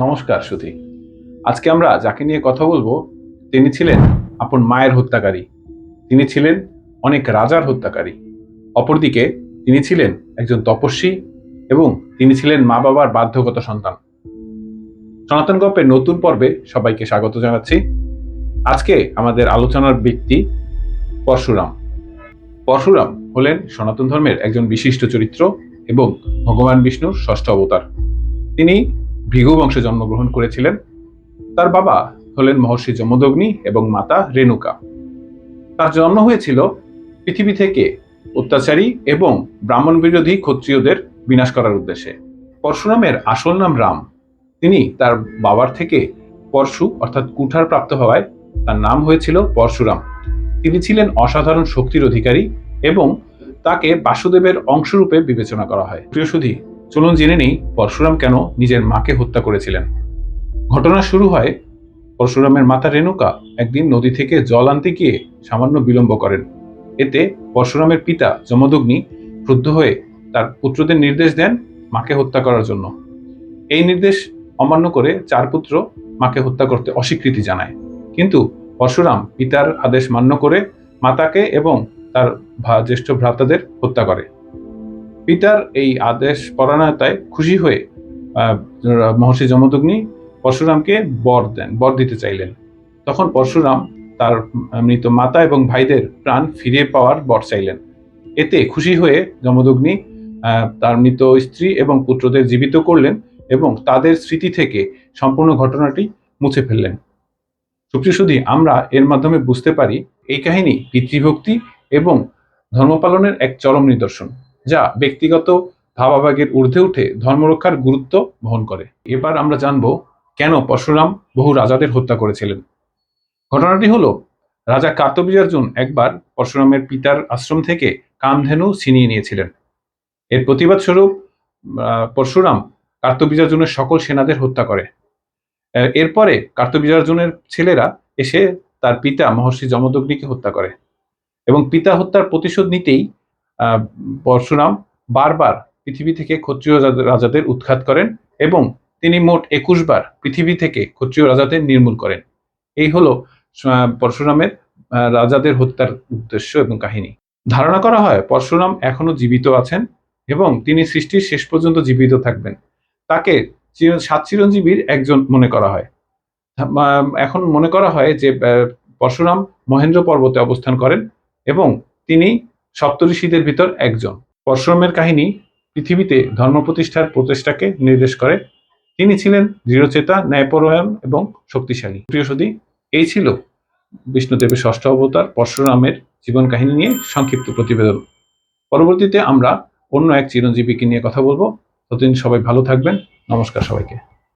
নমস্কার, সুধী। আজকে আমরা যাকে নিয়ে কথা বলব, তিনি ছিলেন আপন মায়ের হত্যাকারী। তিনি ছিলেন অনেক রাজার হত্যাকারী। অপরদিকে তিনি ছিলেন একজন তপস্বী এবং তিনি ছিলেন মা বাবার বাধ্যগত সন্তান। সনাতন গল্পের নতুন পর্বে সবাইকে স্বাগত জানাচ্ছি। আজকে আমাদের আলোচনার ব্যক্তি পরশুরাম। পরশুরাম হলেন সনাতন ধর্মের একজন বিশিষ্ট চরিত্র এবং ভগবান বিষ্ণুর ষষ্ঠ অবতার। তিনি ভৃগু বংশে জন্মগ্রহণ করেছিলেন। তার বাবা হলেন মহর্ষি যমদগ্নি এবং মাতা রেণুকা। তার জন্ম হয়েছিল পৃথিবী থেকে অত্যাচারী এবং ব্রাহ্মণ বিরোধী ক্ষত্রিয়দের বিনাশ করার উদ্দেশ্যে। পরশুরামের আসল নাম রাম। তিনি তার বাবার থেকে পরশু অর্থাৎ কুঠার প্রাপ্ত হওয়ায় তার নাম হয়েছিল পরশুরাম। তিনি ছিলেন অসাধারণ শক্তির অধিকারী এবং তাকে বাসুদেবের অংশরূপে বিবেচনা করা হয়। প্রিয় সুধী চলুন জেনে নেই পরশুরাম কেন নিজের মাকে হত্যা করেছিলেন। ঘটনা শুরু হয় পরশুরামের মাতা রেণুকা একদিন নদী থেকে জল আনতে গিয়ে সামান্য বিলম্ব করেন। এতে পরশুরামের পিতা যমদগ্নি ক্রুদ্ধ হয়ে তার পুত্রদের নির্দেশ দেন মাকে হত্যা করার জন্য। এই নির্দেশ অমান্য করে চার পুত্র মাকে হত্যা করতে অস্বীকৃতি জানায়। কিন্তু পরশুরাম পিতার আদেশ মান্য করে মাতাকে এবং তার জ্যেষ্ঠ ভ্রাতাদের হত্যা করে। পিতার এই আদেশ পরায়ণতায় খুশি হয়ে মহর্ষি যমদগ্নি পরশুরামকে বর দেন, বর দিতে চাইলেন। তখন পরশুরাম তার মৃত মাতা এবং ভাইদের প্রাণ ফিরে পাওয়ার বর চাইলেন। এতে খুশি হয়ে যমদগ্নি তার মৃত স্ত্রী এবং পুত্রদের জীবিত করলেন এবং তাদের স্মৃতি থেকে সম্পূর্ণ ঘটনাটি মুছে ফেললেন। সুপ্রিয় আমরা এর মাধ্যমে বুঝতে পারি এই কাহিনী, পিতৃভক্তি এবং ধর্ম পালনের এক চরম নিদর্শন। যা ব্যক্তিগত ভাবাবেগের ঊর্ধ্বে উঠে ধর্মরক্ষার গুরুত্ব বহন করে। এবার আমরা জানব কেন পরশুরাম বহু রাজাদের হত্যা করেছিলেন। ঘটনাটি হলো, রাজা কার্তবীর্যার্জুন একবার পরশুরামের পিতার আশ্রম থেকে কামধেনু ছিনিয়ে নিয়েছিলেন। এর প্রতিবাদ স্বরূপ পরশুরাম কার্তবীর্যার্জুনের সকল সেনাদের হত্যা করে। এরপরে কার্তবীর্যার্জুনের ছেলেরা এসে তার পিতা মহর্ষি যমদগ্নিকে হত্যা করে এবং পিতা হত্যার প্রতিশোধ নিতেই পরশুরাম বারবার পৃথিবী থেকে ক্ষত্রিয় রাজা- রাজাদের উৎখাত করেন এবং তিনি মোট একুশ বার পৃথিবী থেকে ক্ষত্রিয় রাজাদের নির্মূল করেন। এই হলো পরশুরামের রাজাদের হত্যার উদ্দেশ্য এবং কাহিনী। ধারণা করা হয়, পরশুরাম এখনও জীবিত আছেন এবং তিনি সৃষ্টির শেষ পর্যন্ত জীবিত থাকবেন। তাকে সাত চিরঞ্জীবীর একজন মনে করা হয়। এখন মনে করা হয় যে পরশুরাম মহেন্দ্র পর্বতে অবস্থান করেন এবং তিনি সপ্তঋষিদের ভিতর একজন। পরশুরামের কাহিনী পৃথিবীতে ধর্ম প্রতিষ্ঠার প্রচেষ্টাকে নির্দেশ করে। তিনি ছিলেন দৃঢ়চেতা, ন্যায়পরায়ণ এবং শক্তিশালী। প্রিয় সদী এই ছিল বিষ্ণুদেবের ষষ্ঠ অবতার পরশুরামের জীবন কাহিনী নিয়ে সংক্ষিপ্ত প্রতিবেদন। পরবর্তীতে আমরা অন্য এক চিরঞ্জীবীকে নিয়ে কথা বলব। ততদিন সবাই ভালো থাকবেন। নমস্কার সবাইকে।